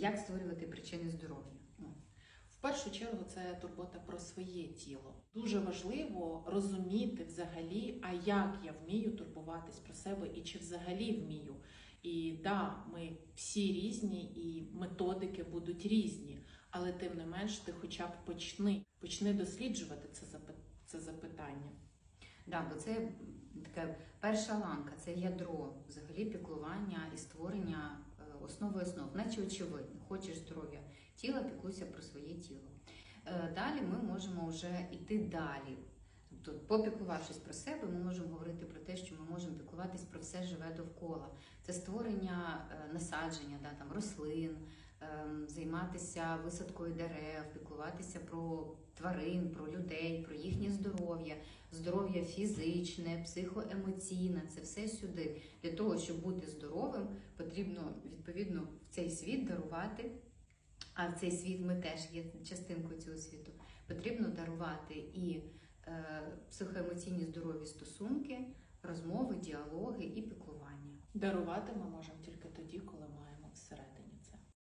як створювати причини здоров'я. В першу чергу це турбота про своє тіло. Дуже важливо розуміти взагалі, а як я вмію турбуватись про себе і чи взагалі вмію. І да, ми всі різні, і методики будуть різні, але тим не менш, ти хоча б почни, почни досліджувати це це запитання. Да, бо це така перша ланка, це ядро взагалі піклування і створення основи основ, наче очевидно, хочеш здоров'я тіла, піклуйся про своє тіло. Е, Далі ми можемо вже йти далі. Тобто, попіклувавшись про себе, ми можемо говорити про те, що ми можемо піклуватись про все живе довкола. Це створення е, насадження, да, там, рослин, займатися висадкою дерев, піклуватися про тварин, про людей, про їхнє здоров'я, здоров'я фізичне, психоемоційне, це все сюди. Для того, щоб бути здоровим, потрібно відповідно в цей світ дарувати. А в цей світ ми теж є частинкою цього світу. Потрібно дарувати і е, психоемоційні здорові стосунки, розмови, діалоги і піклування. Дарувати ми можемо